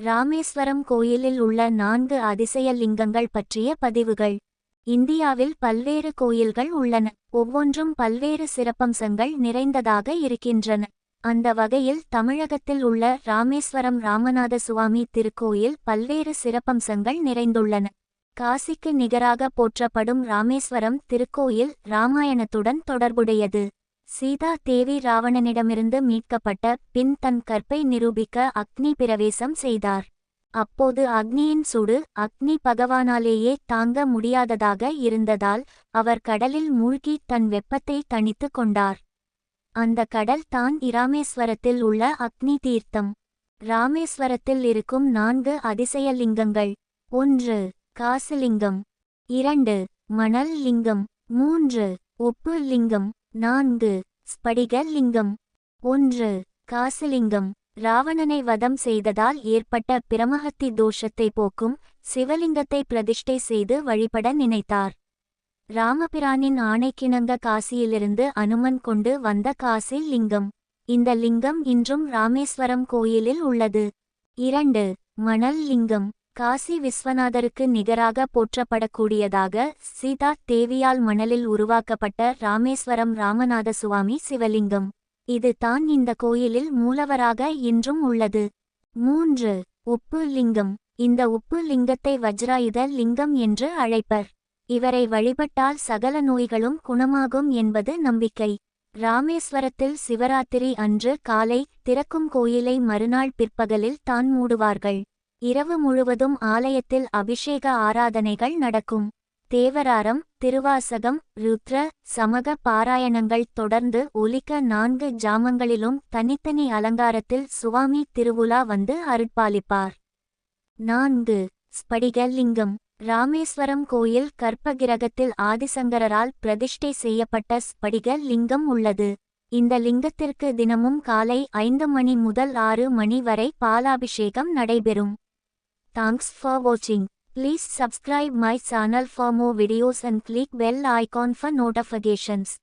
ராமேஸ்வரம் கோயிலில் உள்ள நான்கு அதிசய லிங்கங்கள் பற்றிய பதிவுகள். இந்தியாவில் பல்வேறு கோயில்கள் உள்ளன. ஒவ்வொன்றும் பல்வேறு சிறப்பம்சங்கள் நிறைந்ததாக இருக்கின்றன. அந்த வகையில் தமிழகத்தில் உள்ள ராமேஸ்வரம் ராமநாத சுவாமி திருக்கோயில் பல்வேறு சிறப்பம்சங்கள் நிறைந்துள்ளன. காசிக்கு நிகராக போற்றப்படும் ராமேஸ்வரம் திருக்கோயில் ராமாயணத்துடன் தொடர்புடையது. சீதா தேவி ராவணனிடமிருந்து மீட்கப்பட்ட பின் தன் கற்பை நிரூபிக்க அக்னி பிரவேசம் செய்தார். அப்போது அக்னியின் சுடு அக்னி பகவானாலேயே தாங்க முடியாததாக இருந்ததால் அவர் கடலில் மூழ்கி தன் வெப்பத்தை தணித்து கொண்டார். அந்த கடல் தான் இராமேஸ்வரத்தில் உள்ள அக்னி தீர்த்தம். ராமேஸ்வரத்தில் இருக்கும் நான்கு அதிசய லிங்கங்கள் ஒன்று காசுலிங்கம். இரண்டு மணல் லிங்கம் மூன்று உப்பு லிங்கம் நான்கு ஸ்படிக லிங்கம் ஒன்று காசலிங்கம். ராவணனை வதம் செய்ததால் ஏற்பட்ட பிரமஹத்தி தோஷத்தை போக்கும் சிவலிங்கத்தை பிரதிஷ்டை செய்து வழிபட நினைத்தார். ராமபிரானின் ஆணைக்கிணங்க காசியிலிருந்து அனுமன் கொண்டு வந்த காசில் லிங்கம் இந்த லிங்கம் இன்றும் ராமேஸ்வரம் கோயிலில் உள்ளது. இரண்டு மணல் லிங்கம் காசி விஸ்வநாதருக்கு நிகராக போற்றப்படக்கூடியதாக சீதா தேவியால் மணலில் உருவாக்கப்பட்ட ராமேஸ்வரம் ராமநாத சுவாமி சிவலிங்கம். இது தான் இந்த கோயிலில் மூலவராக இன்றும் உள்ளது. மூன்று. உப்பு லிங்கம். இந்த உப்பு லிங்கத்தை வஜ்ராயுத லிங்கம் என்று அழைப்பர். இவரை வழிபட்டால் சகல நோய்களும் குணமாகும் என்பது நம்பிக்கை. ராமேஸ்வரத்தில் சிவராத்திரி அன்று காலை திறக்கும் கோயிலை மறுநாள் பிற்பகலில் தான் மூடுவார்கள். இரவு முழுவதும் ஆலயத்தில் அபிஷேக ஆராதனைகள் நடக்கும். தேவராரம் திருவாசகம் ருத்ர சமக பாராயணங்கள் தொடர்ந்து ஒலிக்க நான்கு ஜாமங்களிலும் தனித்தனி அலங்காரத்தில் சுவாமி திருவுலா வந்து அருட்பாலிப்பார். நான்கு ஸ்படிக லிங்கம் ராமேஸ்வரம் கோயில் கற்பகிரகத்தில் ஆதிசங்கரால் பிரதிஷ்டை செய்யப்பட்ட ஸ்படிக லிங்கம் உள்ளது. இந்த லிங்கத்திற்கு தினமும் காலை ஐந்து மணி முதல் ஆறு மணி வரை பாலாபிஷேகம் நடைபெறும். Thanks for watching. Please subscribe my channel for more videos and click bell icon for notifications.